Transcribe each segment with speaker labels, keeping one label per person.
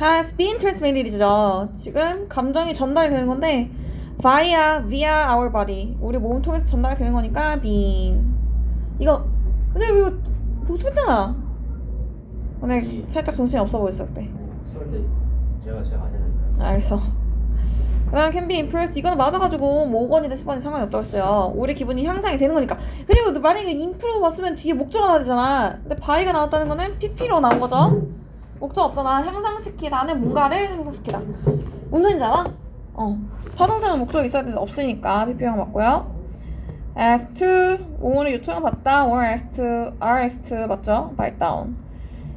Speaker 1: has been transmitted이죠. 지금 감정이 전달이 되는 건데 via via our body 우리 몸 통해서 전달이 되는 거니까 been 이거 근데 이거 복습했잖아. 오늘
Speaker 2: 이-
Speaker 1: 살짝 정신이 없어 보였어 그때.
Speaker 2: 설때 제가 제가 아니라니까요.
Speaker 1: 알겠어. 그다음 can be improved 이거는 맞아가지고 뭐 5번이든 10번이 상관이 없다고 했어요. 우리 기분이 향상이 되는 거니까. 그리고 너 만약에 improve 봤으면 뒤에 목적어 나야 되잖아. 근데 by가 나왔다는 거는 pp로 나온 거죠. 목적 없잖아. 향상시키다는 뭔가를 향상시키다. 뭔 소린지 알아? 어. 파동사는 목적이 있어야 되는데 없으니까 pp형 맞고요. as to 오늘 요청을 받다 or as to are as to 맞죠? by down.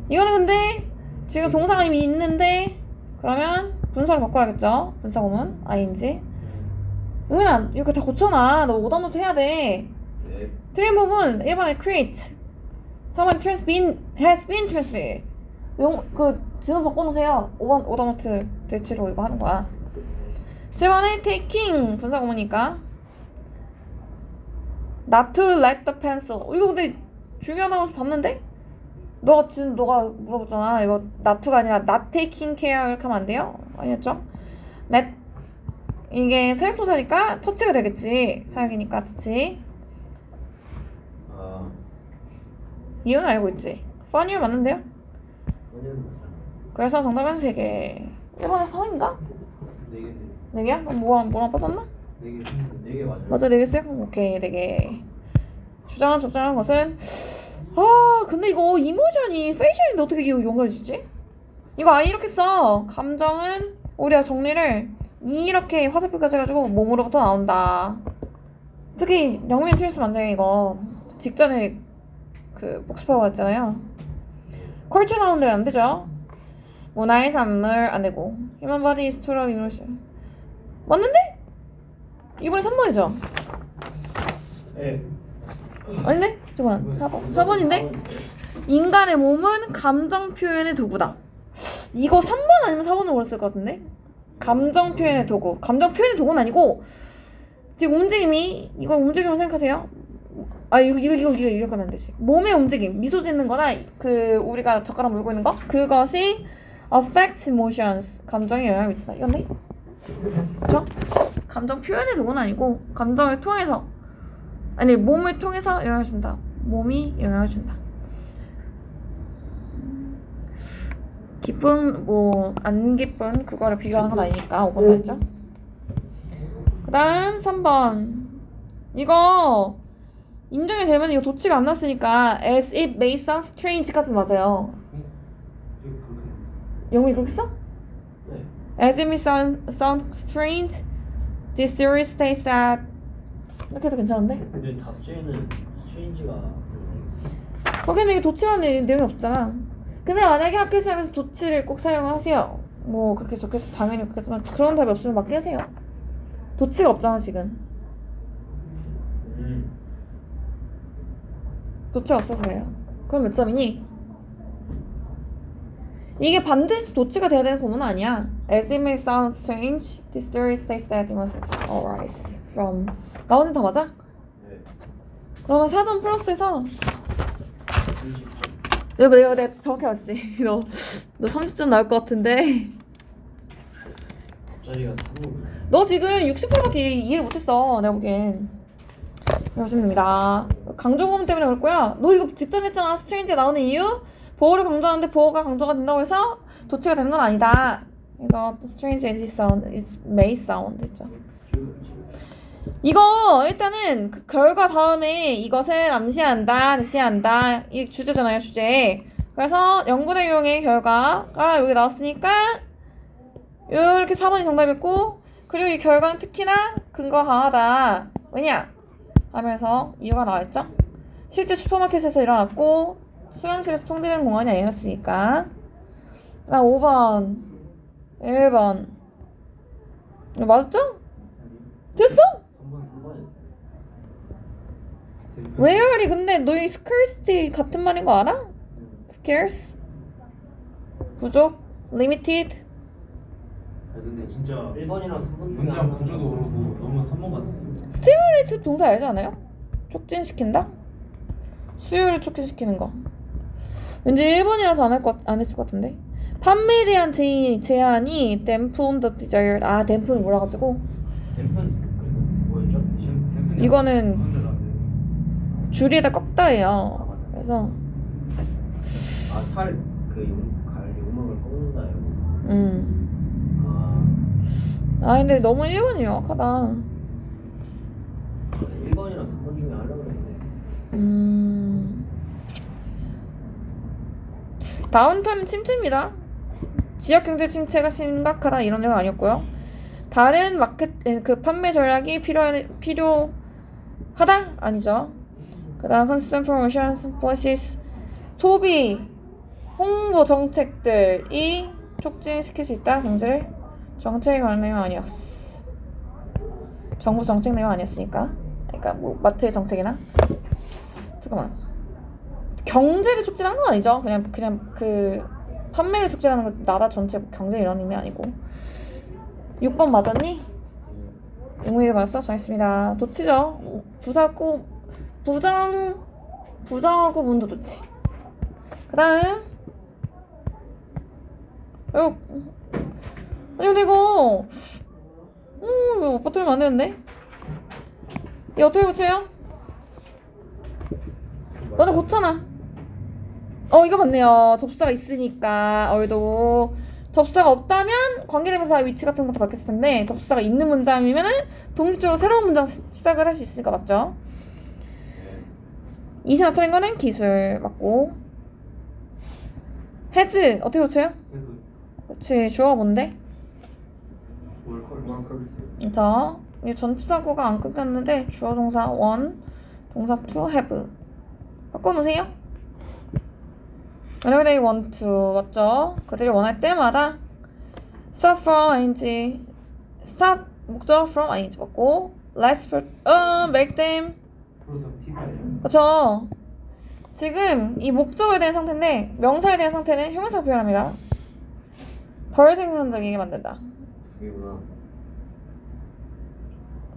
Speaker 1: 이거는 근데 지금 동사가 이미 있는데 그러면 분사를 바꿔야겠죠? 분사구문 ing. 은민아 이거 다 고쳐놔. 너 오답노트 해야 돼.
Speaker 2: 네.
Speaker 1: 틀린 부분 1번에 create. 3번에 trans been has been transmitted. 용, 그 진호 바꿔놓으세요. 5번 오답노트 대치로 이거 하는 거야. 7번에 taking 분사구문이니까 not to let the pencil. 어, 이거 근데 중요하다고 봤는데? 너가 지금 너가 물어봤잖아. 이거 not to가 아니라 not taking care 이렇게 하면 안 돼요? 아니었죠? net 이게 사역동사니까 터치가 되겠지. 사역이니까 터치.
Speaker 2: 아
Speaker 1: 이유는 알고 있지. funny 맞는데요? 그래서 정답은 3개. 1번에 3인가?
Speaker 2: 네개
Speaker 1: 4개야? 그럼 뭐랑 뭐랑 빠졌나?
Speaker 2: 네개 네개 맞아요.
Speaker 1: 맞아 4개 쓰요? 오케이 4개. 주장한 적절한 것은 아 근데 이거 이모션이 페이셜인데 어떻게 이거 연결해주지? 이거 아예 이렇게 써. 감정은 우리가 정리를 이렇게 화살표까지 해가지고 몸으로부터 나온다. 특히 영민 안돼 이거. 직전에 그 복습하고 왔잖아요. 컬처 나오는데 안 되죠? 문화의 산물 안 되고 Human body is 맞는데? 이번에 3번이죠?
Speaker 2: 네.
Speaker 1: 아닌데? 잠깐만 4번 4번인데? 인간의 몸은 감정 표현의 도구다 이거 3번 아니면 4번으로 걸었을 것 같은데? 감정 표현의 도구 감정 표현의 도구는 아니고 지금 움직임이 이걸 움직임을 생각하세요 아 이거 이거 이거 이거 이렇게 하면 안 되지 몸의 움직임 미소 짓는 거나 그 우리가 젓가락 물고 있는 거 그것이 affect emotions. 감정에 영향을 미친다. 이건데? 그쵸? 감정 표현의 도구는 아니고 감정을 통해서 아니 몸을 통해서 영향을 준다. 몸이 영향을 준다. 기쁜 뭐 안 기쁜 그거를 비교하는 건 아니니까 5번도 했죠? 그 다음 3번. 이거 인정이 되면 이거 도치가 안 났으니까 as it may sound strange까지 맞아요.
Speaker 2: 지금 그렇게.
Speaker 1: 영웅이 그렇게 써?
Speaker 2: 네.
Speaker 1: As it may sound, sound strange, this theory states that 이렇게 해도 괜찮은데?
Speaker 2: 근데 답지에는 스트레인지가
Speaker 1: 거기는 이게 도치라는 내용이 없잖아. 근데 만약에 학교 시험에서 도치를 꼭 사용하세요. 뭐 그렇게 적혀서 당연히 그렇겠지만 그런 답이 없으면 맞게 하세요. 도치가 없잖아 지금.
Speaker 2: 음.
Speaker 1: 도치가 없어서 그래요. 그럼 몇 점이니? 이게 반드시 도치가 돼야 되는 구문은 아니야. As it may sound strange, this theory states that it must arise from 나머지 다 맞아?
Speaker 2: 네.
Speaker 1: 그러면 4점 플러스해서
Speaker 2: 30점.
Speaker 1: 여보 내가 내가 정확히 맞지? 너, 너 30점 나올 것 같은데
Speaker 2: 앞자리가 3호.
Speaker 1: 너 지금 60%밖에 이해를 못했어 내가 보기엔 됩니다 강조구문 때문에 거야 너 이거 직전 했잖아 스트레인지가 나오는 이유 보호를 강조하는데 보호가 강조가 된다고 해서 도치가 되는 건 아니다 그래서 strange as it sound, it may sound 했죠. 이거 일단은 그 결과 다음에 이것을 암시한다, 대시한다 이 주제잖아요 주제. 그래서 연구 내용의 결과가 여기 나왔으니까 이렇게 4번이 정답이고 그리고 이 결과는 특히나 근거 강하다. 왜냐? 하면서 이유가 나와있죠. 실제 슈퍼마켓에서 일어났고 실험실에서 통제되는 공간이 아니었으니까. 나 5번, 1번. 이거 맞았죠? 됐어?
Speaker 2: 3번 3번이었어요.
Speaker 1: 레얼이 근데 너희 scarcity 같은 말인 거 알아? scarce 부족 limited
Speaker 2: 아 근데 진짜 1번이랑 3번 중에
Speaker 3: 문장 구조도 그렇고 너무 3번 같았어요.
Speaker 1: stimulate 동사 알지 않아요? 촉진시킨다? 수요를 촉진시키는 거 왠지 1번이라서 안 할 것, 안 했을 것 같은데 판매에 대한 제, 제한이 dampen the desire 아 dampen이 뭐라 가지고
Speaker 2: 댐픈 그리고 뭐였죠? 지금
Speaker 1: 이거는. 줄이에다 꺾다예요 그래서
Speaker 2: 아 살그 용갈 용막을 꺾는다 이거.
Speaker 1: 음.
Speaker 2: 아
Speaker 1: 아 근데 너무 1번이 명확하다
Speaker 2: 1번이랑 3번 중에 하려고 그랬는데.
Speaker 1: 음. 다운턴은 침체입니다. 지역 경제 침체가 심각하다 이런 내용 아니었고요. 다른 마켓 에, 그 판매 전략이 필요한 필요하다 아니죠. 그다음 constant promotions policies 소비 홍보 정책들이 촉진시킬 수 있다 경제를 정책에 관한 내용 아니었어. 정부 정책 내용 아니었으니까. 그러니까 뭐 마트의 정책이나 잠깐만 경제를 촉진하는 건 아니죠 그냥 그냥 그 판매를 촉진하는 건 나라 전체 경제 이런 의미 아니고 6번 맞았니? 의무에 맞았어? 잘했습니다 도치죠 부사구 부정 부정하고 문도 도치 그 다음 이거 아니 근데 이거 음 이거 오빠 틀면 안 되는데 이 어떻게 고쳐요? 너네 고쳐놔. 어 이거 맞네요. 접수가 있으니까 얼도 접수가 없다면 관계대명사 위치 같은 것도 바뀌었을 텐데 접수가 있는 문장이면은 독립적으로 새로운 문장 시- 시작을 할 수 있으니까 맞죠? 이시 나타낸 거는 기술 맞고 해즈 어떻게 고쳐요? 그렇지 주어가 뭔데? 자, 이 전치사구가 안 끊겼는데 주어 동사 원, 동사 to have 바꿔놓으세요. Whenever they want to 맞죠? 그들이 원할 때마다 stop from ing stop 목적 from ing 맞고 let's put 어 make them? 그렇죠. 지금 이 목적에 대한 상태인데 명사에 대한 상태는 형용사 표현합니다. 덜 생산적이게 만든다.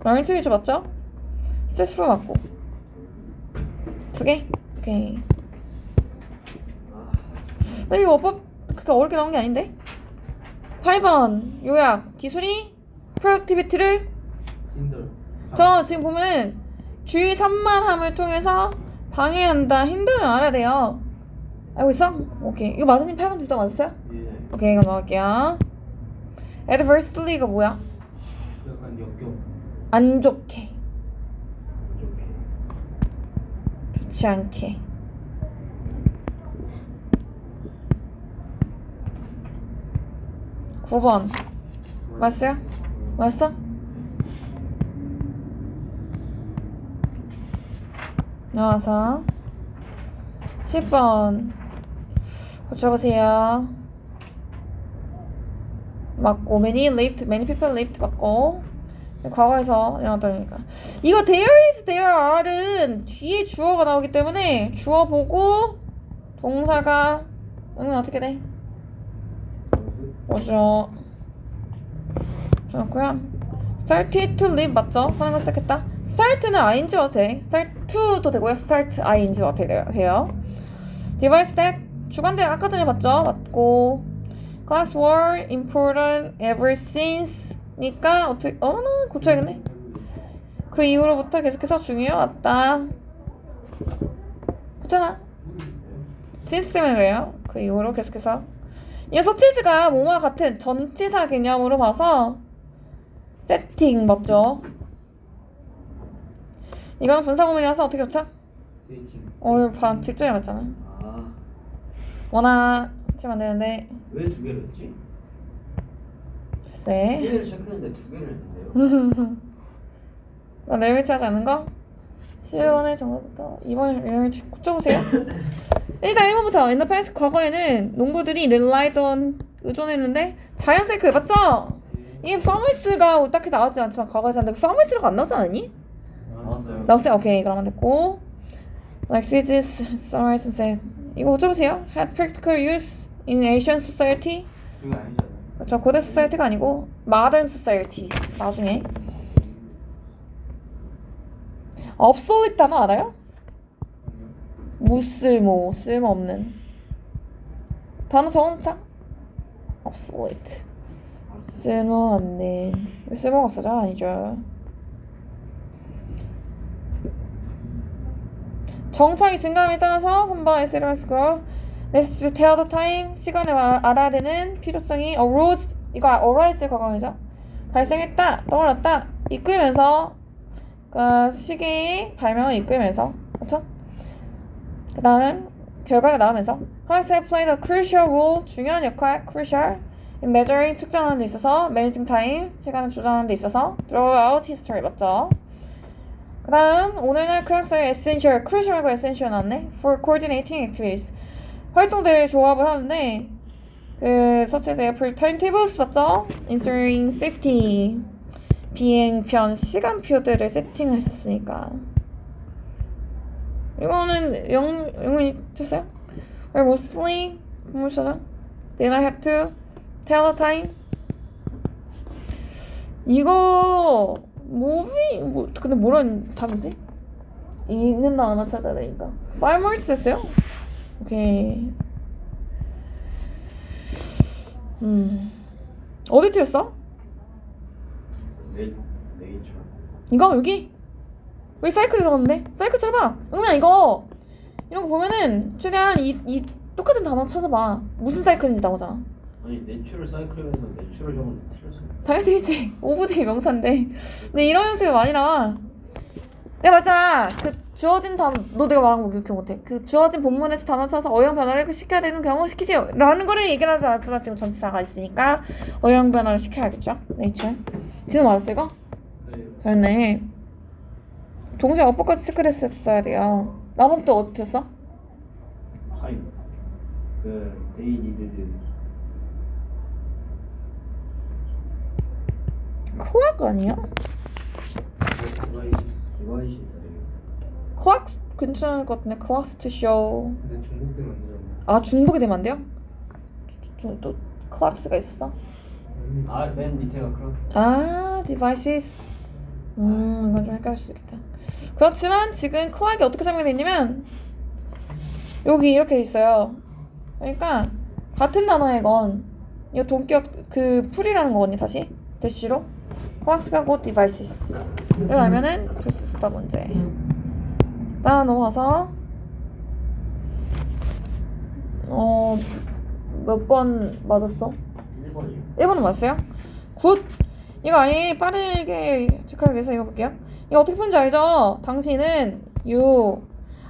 Speaker 1: 러닝 즈 맞죠? 스트레스 풀 맞고 두 개? 오케이
Speaker 2: 아
Speaker 1: 근데 이거 어법 그렇게 어렵게 나온 게 아닌데? 8번 요약 기술이 프로덕티비티를 저 지금 보면은 주의 산만함을 통해서 방해한다 힘들면 알아야 돼요. 알고 있어? 오케이. 이거 마사님 8번 듣다 맞았어요?
Speaker 3: 예.
Speaker 1: 오케이 그럼 넣을게요. Adversely가 뭐야?
Speaker 3: 약간 역경.
Speaker 1: 안 좋게.
Speaker 2: 좋게.
Speaker 1: 좋지 않게 구번 맞았어요? 맞았어? 나와서 10번 고쳐보세요 맞고 many lived, many people lived 맞고 과거에서 일어났다니까 이거 there is, there are은 뒤에 주어가 나오기 때문에 주어 보고 동사가 응은 어떻게 돼?
Speaker 2: 연습.
Speaker 1: 뭐죠? 좋고요. Started to live 맞죠? 사람을 시작했다. Start는 ing 와도 돼. Start to도 되고요. Start ing 와도 돼요. Device that 주관대 아까 전에 봤죠? 맞고 Class were important ever since 니까 어떻게 어나 고쳐야겠네. 그 이후로부터 계속해서 중요해 왔다. since 때문에 그래요. 그 이후로 계속해서 이 서치즈가 뭐와 같은 전치사 개념으로 봐서 세팅 맞죠? 이거는 분사구문이라서 어떻게?
Speaker 3: 데이팅
Speaker 1: 어방 직전에 맞잖아
Speaker 2: 아,
Speaker 1: 원하 치면 안 되는데
Speaker 2: 왜 두 개를 했지? 세
Speaker 1: 글쎄
Speaker 2: 개를 체크했는데 두 개를 했는데요.
Speaker 1: 나 내용이 하지 않은 거? 시원의 정답부터 2번 내용을 고쳐보세요 일단 1번부터 in the past 과거에는 농부들이 relied on 의존했는데 자연 사이클 맞죠? 이게 farmers가 딱히 나왔지 않지만 과거에 샀는데 farmers라고 안 나오지 않았니?
Speaker 2: 나왔어요.
Speaker 1: 나왔어요? 오케이 그러면 됐고 Like Summers and said 이거 고쳐보세요 Had practical use in Asian society
Speaker 3: 그거 아니잖아요
Speaker 1: 그렇죠 고대 society가 아니고 modern society 나중에 obsolete 단어 알아요? 무쓸모 쓸모없는 단어 적어놓자 obsolete. 쓸모없는. 왜 쓸모가 없어져? 아니죠. 정착이 증가함에 따라서 3번 S를 했고 Next to tell the time 시간을 아- 알아야 되는 필요성이 arose 이거 arise 과거이죠 발생했다 떠올랐다 이끌면서 그 시계의 발명을 이끌면서 그렇죠? 그 다음 결과가 나오면서 have played a crucial role 중요한 역할 crucial in measuring 측정하는 데 있어서 managing time 시간을 조정하는 데 있어서 throughout history 맞죠? 그 다음 오늘날 클락스의 essential, crucial 말고 essential 나왔네 for coordinating activities 활동들을 조합을 하는데 그 such as airport timetables 맞죠? ensuring safety 비행편 시간표들을 세팅을 했었으니까 이거는 영, 영문이 됐어요? Where mostly 부모차장 Then I have to tell the time 이거 무비 뭐 근데 뭐라는 답이지? 있는 단어만 찾아야 되니까 farmers 했어요? 오케이 음 어디 틀렸어?
Speaker 2: 네 네이처.
Speaker 1: 이거 여기 여기 사이클 들어갔는데 사이클 찾아봐 응면 이거. 이런 거 보면은 최대한 이, 이 똑같은 단어 찾아봐. 무슨 사이클인지 나오잖아.
Speaker 2: 아니 내추럴 사이클에서 내추럴 정은 틀렸어.
Speaker 1: 당연히 틀리지. 오브데이 명사인데. 근데 이런 연습이 많이 나와. 내가 맞잖아. 그 주어진 단어 너 내가 말한 거 기억 못해. 그 주어진 본문에서 단어 찾아서 어용 변화를 시켜야 되는 경우 시키지요 라는 거를 얘기를 하지 않았지만 지금 전치사가 있으니까 어용 변화를 시켜야겠죠? 네이처 지금 맞았어? 이거?
Speaker 3: 네.
Speaker 1: 잘했네 동시에 어퍼까지 체크를 했어야 돼요 나머지 또 어디 틀렸어?
Speaker 2: 타임. 그 they needed
Speaker 1: 클락 아니야?
Speaker 2: 디바이시스.
Speaker 1: 클락 괜찮을 것 같은데 클락스 투 쇼.
Speaker 3: 근데 되잖아.
Speaker 1: 아 중복이 되면 안 돼요? 주- 주- 또 클락스가 있었어?
Speaker 2: 아맨 밑에가 클락스.
Speaker 1: 아 devices. 음 이건 좀 헷갈릴 수도 있겠다. 그렇지만 지금 클락이 어떻게 설명이 되냐면 여기 이렇게 돼 있어요. 그러니까 같은 단어의 건 이거 동격 그 풀이라는 거거든요 다시 대시로 클락스가 곧. 이걸 알면은 풀수 있다 문제. 다음 넘어가서 어 몇 번 맞았어?
Speaker 2: 1번이요.
Speaker 1: 1번은 맞았어요? 굿! 이거 아예 빠르게 체크하기 위해서 이거 볼게요. 이거 어떻게 푸는지 알죠? 당신은 you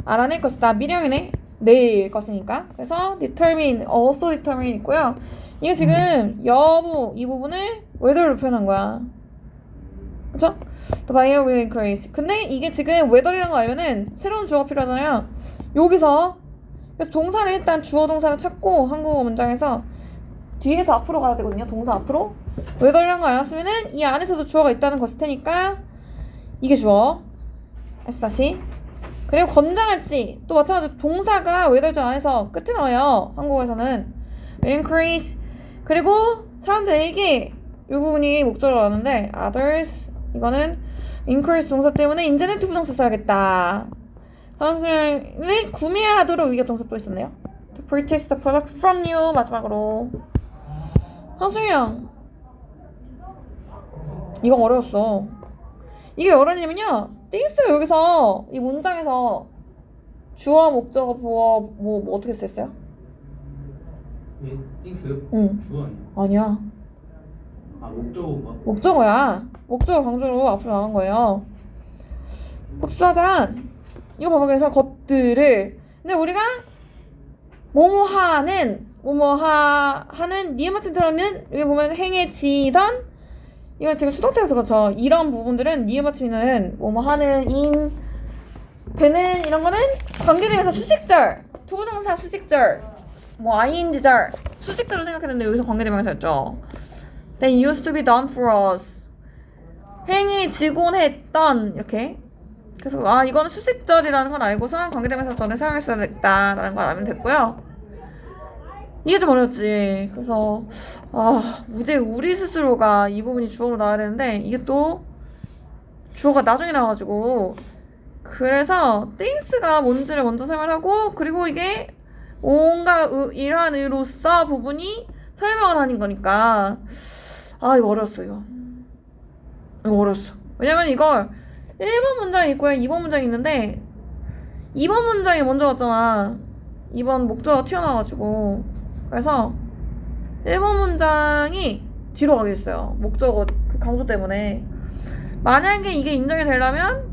Speaker 1: 알아낼 것이다. 미령이네. 내일 것이니까. 그래서 determine, also determine 있고요. 이게 지금 여부 이 부분을 whether로 표현한 거야. 그쵸? The buyer will increase. 근데 이게 지금 whether이라는 거 알면은 새로운 주어가 필요하잖아요. 여기서 그래서 동사를 일단 주어 동사를 찾고 한국어 문장에서 뒤에서 앞으로 가야 되거든요. 동사 앞으로. whether이란 거 알았으면은 이 안에서도 주어가 있다는 것일 테니까 이게 주어. 다시 다시. 그리고 권장할지 또 마찬가지로 동사가 whether 안에서 끝에 나와요. 한국어에서는 will increase. 그리고 사람들에게 이 부분이 목적으로 나오는데 others 이거는 increase 동사 때문에 인제네트 부정사 써야겠다. 사람들을 구매하도록 위계 동사 또 있었네요. To purchase the product from you 마지막으로. 선수형. 이거 어려웠어. 이게 왜 어려냐면요. 띵스가 여기서 이 문장에서 주어 목적어 보어 뭐, 뭐 어떻게 쓰였어요?
Speaker 3: 왜 띵스요?
Speaker 1: 응.
Speaker 3: 주 아니야?
Speaker 1: 아니야.
Speaker 3: 아 목적어인가?
Speaker 1: 목적어야. 목적어 강조로 앞으로 나온 거예요. 복수하자. 이거 봐봐. 그래서 것들을. 근데 우리가 뭐뭐 하는 뭐뭐하 하는 들어는 여기 보면 행해지던 이건 지금 수동태여서 그렇죠. 이런 부분들은 니은마침이는 뭐뭐하는 인 되는 이런 거는 관계대명사 수식절 투부정사 수식절 뭐 ing절 수식절을 생각했는데 여기서 관계대명사였죠. They used to be done for us. 행해지곤 했던 이렇게. 그래서 아 이거는 수식절이라는 건 알고서 관계대명사 전에 사용했어야 됐다라는 걸 알면 됐고요. 이게 좀 어렵지. 그래서 아 이제 우리 스스로가 이 부분이 주어로 나와야 되는데 이게 또 주어가 나중에 나와가지고. 그래서 things가 뭔지를 먼저 설명하고 그리고 이게 이러한 의로서 부분이 설명을 하는 거니까. 아 이거 어려웠어 이거. 이거 어려웠어. 왜냐면 이걸 1번 문장이 있고요 2번 문장이 있는데 2번 문장이 먼저 왔잖아. 2번 목적어가 튀어나와가지고 그래서 1번 문장이 뒤로 가게 됐어요. 목적어 그 강조 때문에. 만약에 이게 인정이 되려면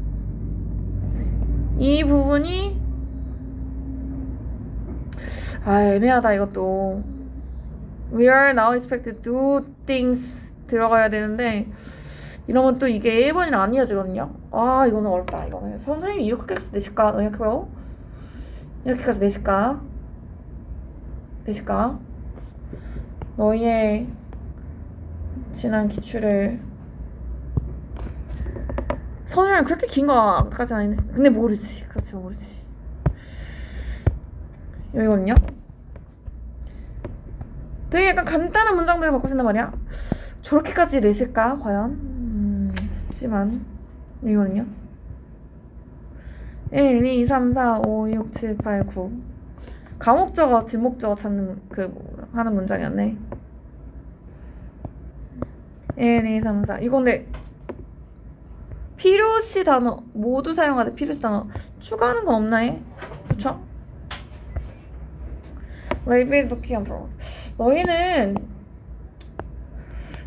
Speaker 1: 이 부분이 아 애매하다 이것도. We are now expected to do things 들어가야 되는데 이러면 또 이게 1번이랑 안 이어지거든요. 아 이거는 어렵다 이거는. 선생님이 이렇게까지 내실까? 너 이렇게 요 이렇게까지 내실까? 내실까? 너희의 지난 기출을 선생님 그렇게 긴 거까지는 아닌데 근데 모르지. 그렇지 모르지. 여기거든요. 되게 약간 간단한 문장들을 바꿔 쓴단 말이야. 저렇게까지 내실까 과연? 음, 싶지만. 이거는요. 1, 2, 3, 4, 5, 6, 7, 8, 9 가목적어, 뒷목적어 찾는 그 뭐, 하는 문장이었네 1, 2, 3, 4 이거 근데 필요시 단어 모두 사용하되 필요시 단어 추가하는 건 없나요? 그쵸? 레이벨 도키 한 프로 너희는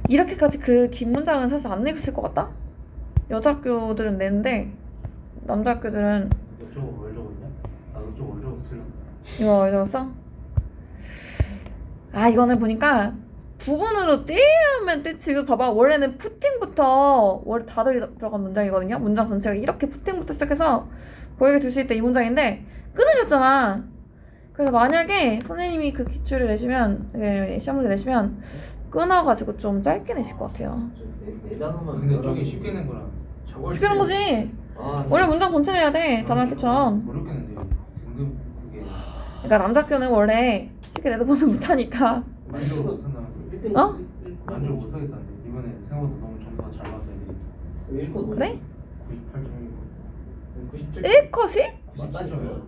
Speaker 1: 이렇게까지 그 긴 문장은 사실 안 읽으실 것 같다? 여자 학교들은 내는데 남자 학교들은
Speaker 3: 이쪽은 뭘 적었냐? 나도 이쪽 뭘 적어서
Speaker 1: 이거 적었어? 아 이거는 보니까 부분으로 떼면 떼지 이거 봐봐. 원래는 푸팅부터 원래 다 들- 들어간 문장이거든요. 문장 전체가 이렇게 푸팅부터 시작해서 보이게 둘수 있다 이 문장인데 끊으셨잖아. 그래서 만약에 선생님이 그 기출을 내시면 예, 시험 문제 내시면 끊어가지고 좀 짧게 내실 것 같아요.
Speaker 2: 네, 네 단어만
Speaker 3: 근데 저게 쉽게 낸 거랑
Speaker 2: 저걸
Speaker 1: 쉽게 하는 거지.
Speaker 2: 아,
Speaker 1: 원래 문장 전체 내야 돼. 단어 학교처럼.
Speaker 3: 어렵겠는데. 등급 그게
Speaker 1: 그러니까 남자 학교는 원래 쉽게 내도 보면 못하니까
Speaker 3: 만족을 못한다면서
Speaker 1: 어?
Speaker 3: 만족을 못하겠다는데 이번에 생각보다 너무 점수가 잘 나와서 애들이
Speaker 2: 1컷
Speaker 1: 그래?
Speaker 3: 98점이고
Speaker 2: 97.
Speaker 1: 1컷이?
Speaker 2: 맞다니까요.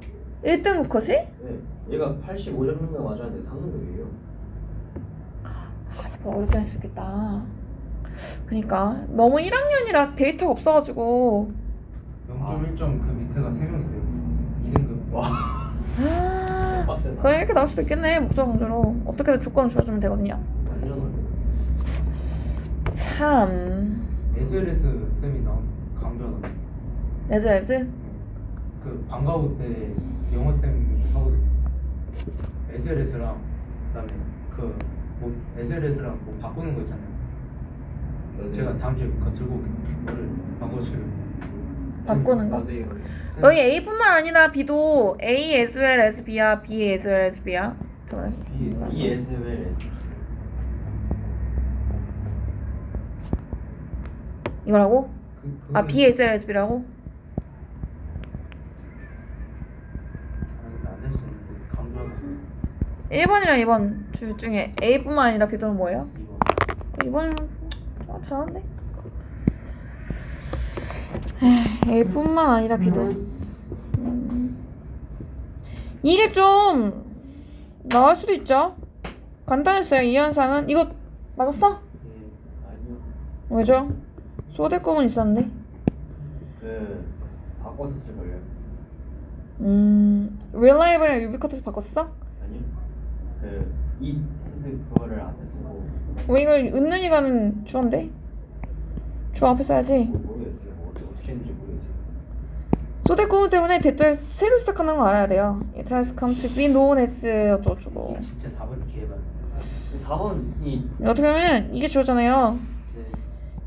Speaker 1: 1등급 컷이?
Speaker 2: 네. 얘가 85점인가 맞았는데 3등급이에요.
Speaker 1: 아, 이거 어렵게 할 수 있겠다. 그니까 너무 1학년이라 데이터가 없어가지고
Speaker 3: 0.1점 그 밑에가 3명이 돼요 2등급
Speaker 2: 와.
Speaker 1: 아. 그냥 이렇게 나올 수도 있겠네. 목적 강조로. 어떻게든 조건을 줄여주면 되거든요. 참.
Speaker 3: SLS 쌤이 나온 강조하던데
Speaker 1: 에즈 에즈
Speaker 3: 그 방과후 때 영어 쌤이 하거든요. SLS랑 그다음에 그뭐 SLS랑 뭐 바꾸는 거 있잖아요.
Speaker 2: 네.
Speaker 3: 제가 다음 주에 그거 들고 올게요. 뭐를 바꿔치를
Speaker 1: 바꾸는 거.
Speaker 2: 네.
Speaker 1: 너희 A뿐만 아니라 B도 A as well as B야 B as well as B야. 잠깐만.
Speaker 2: E S L S.
Speaker 1: 이거라고?
Speaker 3: 그,
Speaker 1: 아 B as well as B라고?
Speaker 3: 안될 수도 있는데 강조하는
Speaker 1: 1번이랑 2번 줄 중에 A뿐만 아니라 B도는 뭐예요?
Speaker 3: 이거
Speaker 1: 2번은 아, 잘한데? 에이, A뿐만 아니라 B도 음. 이게 좀 나을 수도 있죠 간단했어요 이 현상은 이거 맞았어?
Speaker 2: 네. 아니요.
Speaker 1: 왜죠? 소대꿈은 있었는데
Speaker 2: 그 바꿔서 쓸 걸요.
Speaker 1: 음 reliable이랑 유비쿼트에서 바꿨어?
Speaker 2: 아니요. 그이 펜스 그거를 안 쓰고
Speaker 1: 왜 이거 은는이 가는 주어인데? 주어 앞에 써야지
Speaker 2: 뭐. 뭐 어떻게 어떻게 했는지 모르겠어요.
Speaker 1: 소대꿈 때문에 대절 새로 시작하는 거 알아야 돼요 It has come to be known as 어쩌고저쩌고
Speaker 3: 진짜 4번 기회반
Speaker 2: 4번이
Speaker 1: 어떻게 보면 이게 주어잖아요
Speaker 3: 네.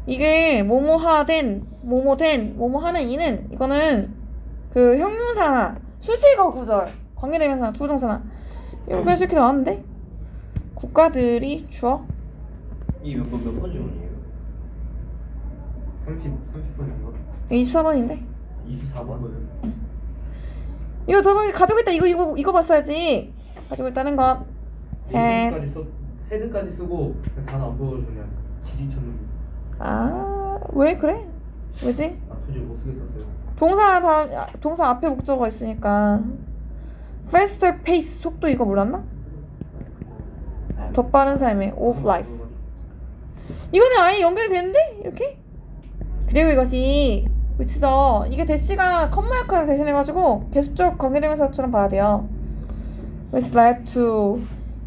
Speaker 1: 이게 뭐뭐하된 뭐뭐된 뭐뭐하는 이는 이거는 그 형용사나 수식어 구절 관계대명사나 투부정사나 이거 그래서 이렇게 나왔는데 국가들이 주어
Speaker 2: 이몇번몇번 주문이에요?
Speaker 3: 30, 30분인가?
Speaker 1: 24번인데
Speaker 2: 24번.
Speaker 1: 이거 저번에 가지고 있다 이거 이거 이거 봤어야지 가지고 있다는 것 해.
Speaker 3: 헤드까지 써 헤드까지 쓰고 그 단어 안 보여주면 지지쳤는데
Speaker 1: 아, 왜 그래? 왜지?
Speaker 3: 아 도저히 못 쓰겠었어요
Speaker 1: 동사 다 동사 앞에 목적어가 있으니까 faster pace 속도 이거 몰랐나? 아더 빠른 삶의 of life. 이거는 아예 연결이 되는데 이렇게 그리고 이것이 위치죠 이게 대시가 컴마 역할을 대신해가지고 계속적 관계대명사처럼 봐야 돼요 which led to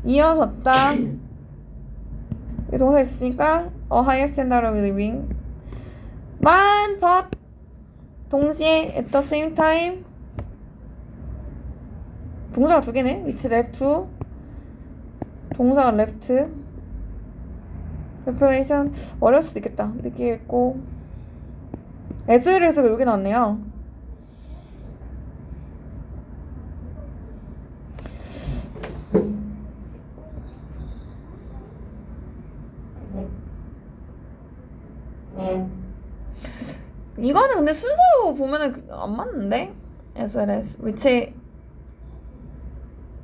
Speaker 1: 이어졌다 이 동사 있으니까 a higher standard of living but but 동시에 at the same time 동사가 두 개네 which led to 동사가 left preparation 어려울 수도 있겠다 느끼겠고 에즈웰에서 여기 나왔네요. 이거는 근데 순서로 보면은 그- 안 맞는데?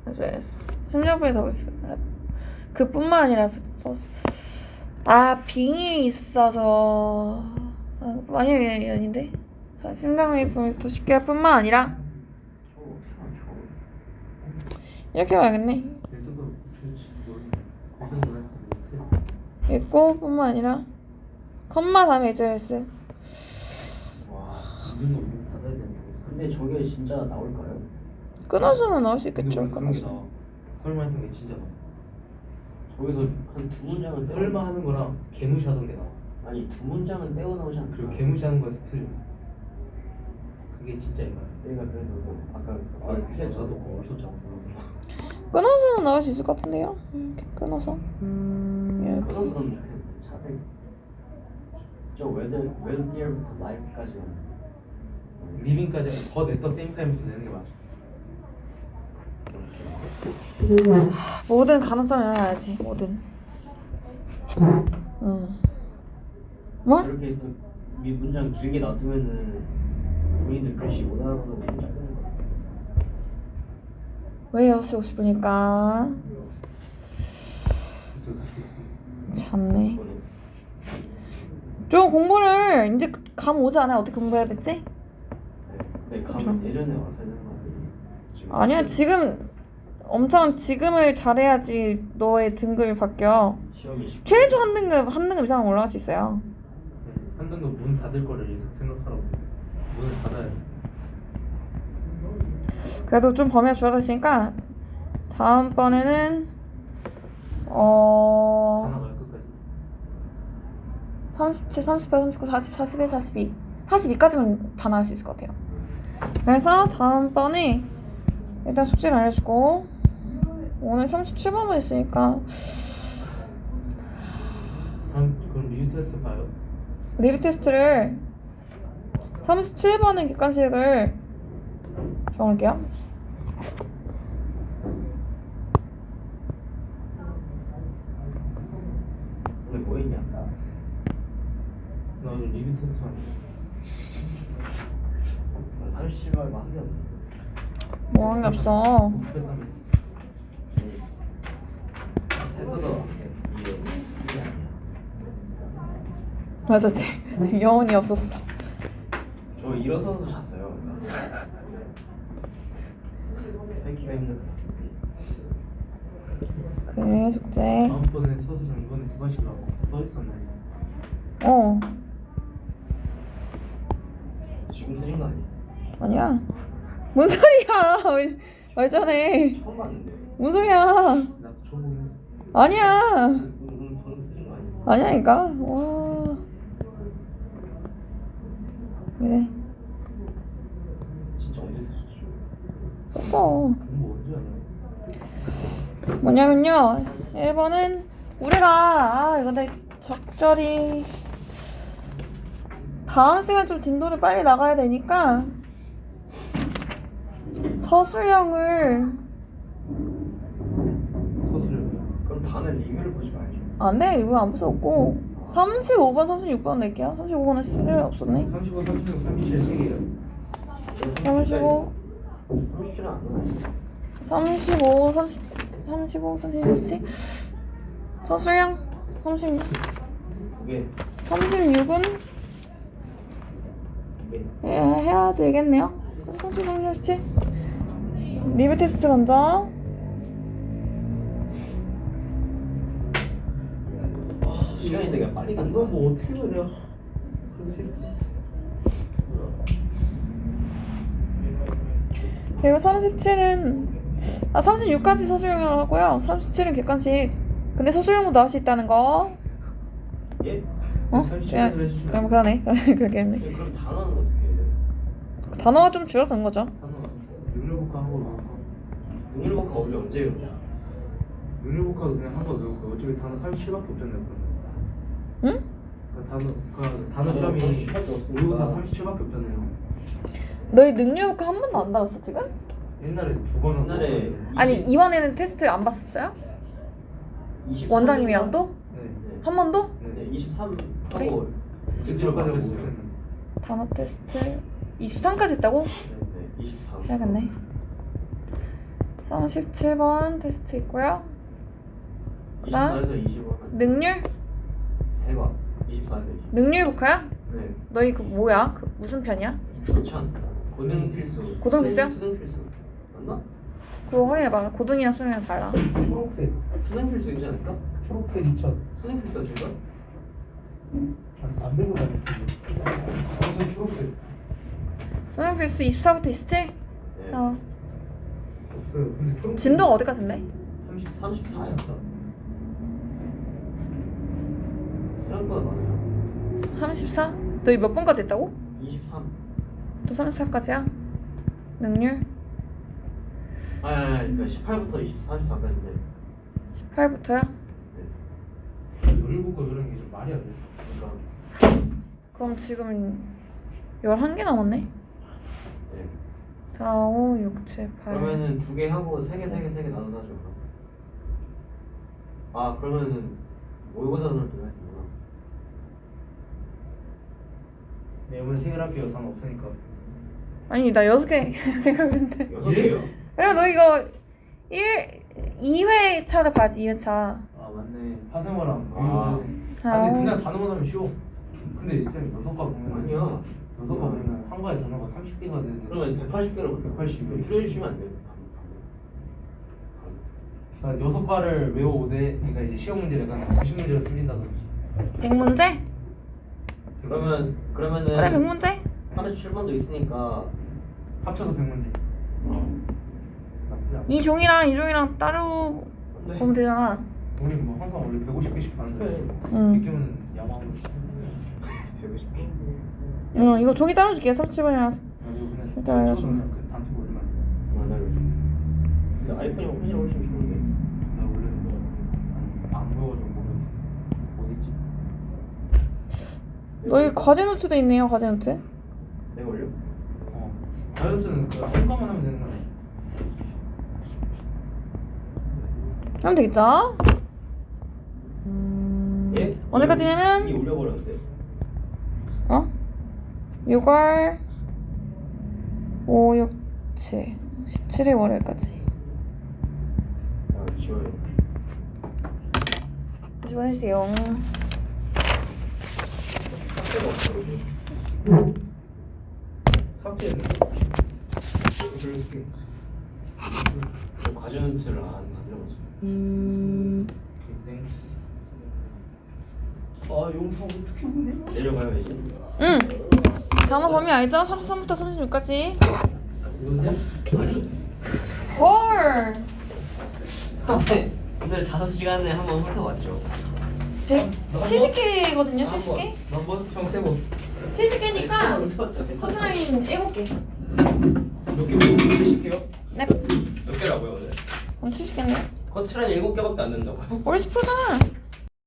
Speaker 1: as well as 승려부에 더 그뿐만 아니라 더- 아 빙이 있어서 아, 아니 아니 아닌데 쉽게 할 뿐만 아니라? 이렇게
Speaker 3: 했어.
Speaker 1: 있고 뿐만 아니라 컴마 다음에
Speaker 3: 되는데.
Speaker 2: 근데 저게 진짜 나올까요?
Speaker 1: 끊어서는 나올 수 있겠죠 끊어서.
Speaker 3: 설마 했던 게 진짜 나와.
Speaker 2: 저기서 한두 떼어
Speaker 3: 설마 하는 거랑 개무시하던 게 나와.
Speaker 2: 아니 두 문장은 나오지 않나?
Speaker 3: 그리고 개무시하는 거에서 틀려. 그게 진짜 이거야.
Speaker 2: 내가 그래서 뭐 아까
Speaker 3: 아, 그래 저도 그거 없었잖아.
Speaker 1: 끊어서는 나올 수 있을 것 같은데요 이렇게 끊어서 예.
Speaker 2: 끊어서는 좋겠는데 차라리 저 whether whether부터 life까지만
Speaker 3: 리빙까지 더 냈던 세임 타임부터 내는 게 맞아.
Speaker 1: 모든 가능성을 열어야지 모든 음. 뭐?
Speaker 2: 저렇게 또이 문장 길게 놔두면은 본인들 글씨 못 알아보는 문장 끊는 거
Speaker 1: 왜요 쓰고 싶으니까 참네 좀 공부를 이제 감 오지 않아요 어떻게 공부해야 될지?
Speaker 2: 네,
Speaker 1: 그쵸.
Speaker 2: 감 예전에 와서 하는 거 아니에요?
Speaker 1: 아니야 지금 엄청 지금을 잘해야지 너의 등급이 바뀌어
Speaker 2: 시험이 쉽
Speaker 1: 최소 한 등급 한 등급 이상 올라갈 수 있어요
Speaker 3: 한 등도 문 닫을 거를 생각하라고. 문을 닫아야 돼.
Speaker 1: 그래도 좀 범위가 줄어들으니까 다음번에는 어
Speaker 3: 하나가 끝까지.
Speaker 1: 37, 38, 39, 40, 41, 42 42까지만 다 나올 수 있을 것 같아요 그래서 다음번에 일단 숙제를 알려주고 오늘 37번만 있으니까
Speaker 3: 다음 그럼 리뷰 테스트 봐요.
Speaker 1: 리뷰 테스트를 37번의 객관식을 정할게요.
Speaker 2: 오늘 뭐 했냐?
Speaker 3: 나 오늘 리뷰 테스트 하는
Speaker 2: 난 37발만 한게 없네.
Speaker 1: 뭐한게 없어
Speaker 3: 했다며.
Speaker 2: 했어도 이게 이게 아니야
Speaker 1: 맞아 지금 영혼이 없었어.
Speaker 2: 저 일어서서 잤어요 새끼가 힘들어.
Speaker 1: 그 숙제.
Speaker 3: 다음번에 서술은 이번에 두 번씩 나오고 써 있었나요?
Speaker 1: 어.
Speaker 2: 지금 쓰신 거 아니야?
Speaker 1: 아니야. 뭔 소리야? 왜, 왜 저래?
Speaker 2: 처음 봤는데.
Speaker 1: 뭔 소리야?
Speaker 3: 나도 처음 보긴 했어.
Speaker 1: 아니야.
Speaker 2: 오늘 방금 쓰신 거 아니야?
Speaker 1: 아니야니까 와 그래.
Speaker 2: 진짜 언제 쓰셨죠?
Speaker 1: 썼어.
Speaker 3: 공부 언제 하냐?
Speaker 1: 뭐냐면요. 1번은 우리가 아 이거 내 적절히 다음 시간 좀 진도를 빨리 나가야 되니까 서술형을
Speaker 3: 서술을
Speaker 2: 그럼 다음에 리뷰를 보지 말죠.
Speaker 1: 안돼. 이거 안 무서웠고 35번 36번 낼게요. 35번은 쓸 없었네.
Speaker 3: 35, 36, 37세 개요.
Speaker 1: 35
Speaker 2: 30주는 안 나와요
Speaker 1: 35 30 35 36지 서술형 36
Speaker 2: 그게
Speaker 1: 36은
Speaker 2: 그게
Speaker 1: 해야, 해야 되겠네요. 30 37 리뷰 테스트 먼저
Speaker 2: 시간이 되게 빨리 간다.
Speaker 4: 이건 뭐 어떻게 그려?
Speaker 1: 그리고 37은 아 36까지 서술형이라고 하고요. 37은 객관식. 근데 서술형도 나올 수 있다는 거.
Speaker 2: 예?
Speaker 1: 어? 그냥
Speaker 3: 해주시면
Speaker 1: 그럼 그러네. 그렇게 했네.
Speaker 2: 예, 그럼 단어는 어떻게 해요?
Speaker 1: 단어가 좀 줄어든 거죠.
Speaker 2: 단어
Speaker 3: 한거 외우고
Speaker 2: 능률복화 우리 언제 외우냐?
Speaker 3: 능력복화도 그냥 한거 외우고 어차피 단어 37밖에 없잖아요
Speaker 1: 응?
Speaker 3: 그러니까 단어 그 단어
Speaker 2: 단어
Speaker 3: 시험이
Speaker 2: 37 밖에 없으니까.
Speaker 3: 의우사 37밖에 없잖아요
Speaker 1: 너희 능력과 한 번도 안 달았어 지금?
Speaker 3: 옛날에 두 번은
Speaker 2: 옛날에
Speaker 1: 아니
Speaker 2: 20
Speaker 1: 이번에는 테스트 안 봤었어요?
Speaker 2: 23
Speaker 1: 원장님이랑 또?
Speaker 3: 네.
Speaker 2: 네.
Speaker 1: 한 번도?
Speaker 2: 네, 23
Speaker 1: 그래?
Speaker 2: 하고
Speaker 3: 까지
Speaker 2: 가고
Speaker 3: 했어요
Speaker 1: 단어 테스트 23까지 했다고?
Speaker 2: 네, 23.
Speaker 1: 해야겠네. 37번 테스트 있고요. 그다음
Speaker 2: 24에서 25 하면
Speaker 1: 능률?
Speaker 2: 세과 24에서 20.
Speaker 1: 능률 복화야?
Speaker 2: 네.
Speaker 1: 너희 그 뭐야? 그 무슨 편이야?
Speaker 2: 조천 고등 필수.
Speaker 1: 고등 필수야?
Speaker 2: 수능 필수. 맞나?
Speaker 1: 그거 확인해봐. 고등이랑 수능이랑 달라.
Speaker 4: 초록색
Speaker 2: 수능 필수 이지 않을까?
Speaker 4: 초록색 2천
Speaker 2: 수능 필수 아닌가?
Speaker 4: 안, 안 들고 다녔는데
Speaker 3: 완전 초록색
Speaker 1: 수능 필수 24부터 27?
Speaker 2: 네.
Speaker 1: 그래서
Speaker 3: 없어요 근데 초록색
Speaker 1: 진도가 어디까지인데?
Speaker 2: 30 34야. 생각보다 많아요.
Speaker 1: 34? 너희 몇 번까지 했다고?
Speaker 2: 23.
Speaker 1: 또 34까지야? 능률?
Speaker 2: 아니 아니 아니 그러니까 18부터 20, 34까지인데.
Speaker 1: 18부터야?
Speaker 3: 능력복화 이런 게 좀 말이 안 돼
Speaker 2: 그러니까
Speaker 1: 그럼 지금 11개 남았네?
Speaker 2: 네.
Speaker 1: 4, 5, 6, 7, 8
Speaker 2: 그러면은 두 개 하고 세 개 세 개 세 개 나눠서 하죠. 그럼. 아 그러면은 모의고사는 또 해야 되구나.
Speaker 3: 네 이번에 세 개를 할게요 상관없으니까.
Speaker 1: 아니 나 6개 생각했는데.
Speaker 2: 여섯 개요?
Speaker 1: 그래 너 이거 1, 2회 차를 봐야지 2회 차.
Speaker 3: 아 맞네. 파생어랑
Speaker 2: 아.
Speaker 3: 아.
Speaker 1: 아,
Speaker 3: 근데 그냥 단어만 하면 쉬워. 근데 쌤 여섯 과 보면
Speaker 2: 아니야.
Speaker 3: 여섯 과 보면 한 과에 단어가 30개가 되는데
Speaker 2: 그러면 180개로
Speaker 3: 180
Speaker 2: 줄여주시면 안 돼요?
Speaker 3: 그러니까 여섯 과를 외워오되 그러니까 이제 시험 문제를 약간 90문제를 풀린다든지.
Speaker 1: 100문제?
Speaker 2: 그러면 그러면은
Speaker 1: 그래 100문제?
Speaker 2: 37번도 있으니까
Speaker 3: 합쳐서 100문제 나쁘지 않아
Speaker 1: 이 종이랑 이 종이랑 따로
Speaker 2: 네.
Speaker 1: 보면 되잖아
Speaker 3: 우리 뭐 항상 원래 150개씩 하는데.
Speaker 1: 응.
Speaker 3: 이렇게 하면 양호한 거지
Speaker 2: 150개.
Speaker 1: 응 이거 종이 따로 줄게 37번이랑
Speaker 3: 그리고 그냥
Speaker 1: 알려줘.
Speaker 3: 그 단톡 올리면 안 돼
Speaker 2: 안 알려줘. 근데 아이폰이 훨씬 훨씬 좋은데.
Speaker 3: 나 원래 안, 안 보여가지고 모르겠어
Speaker 1: 너희 과제 노트도 있네요 과제 노트
Speaker 2: 내가 올려?
Speaker 3: 어 다이어트는 그 한과만 하면 되는 거야
Speaker 1: 하면 되겠죠?
Speaker 2: 예?
Speaker 1: 언제까지냐면?
Speaker 2: 이 올려버렸는데.
Speaker 1: 어? 6월 5, 6, 7 17일 월요일까지
Speaker 2: 아 지워요.
Speaker 1: 다시 보내주세요
Speaker 4: 아
Speaker 1: 범위 알죠? 33부터 36까지
Speaker 2: 이건데? 아니.
Speaker 1: 헐
Speaker 2: 오늘 자습 시간에 한번 훑어봤죠.
Speaker 1: 170개거든요 70개?
Speaker 2: 몇 번? 형세 번.
Speaker 1: 70개니까
Speaker 2: 훑어봤죠. 괜찮죠?
Speaker 1: 커트라인 7개
Speaker 2: 몇개 보고 70개요?
Speaker 1: 네
Speaker 2: 몇 개라고요 오늘?
Speaker 1: 그럼 70개네요
Speaker 2: 커트라인 7개밖에 안 된다고요?
Speaker 1: 우리 10%잖아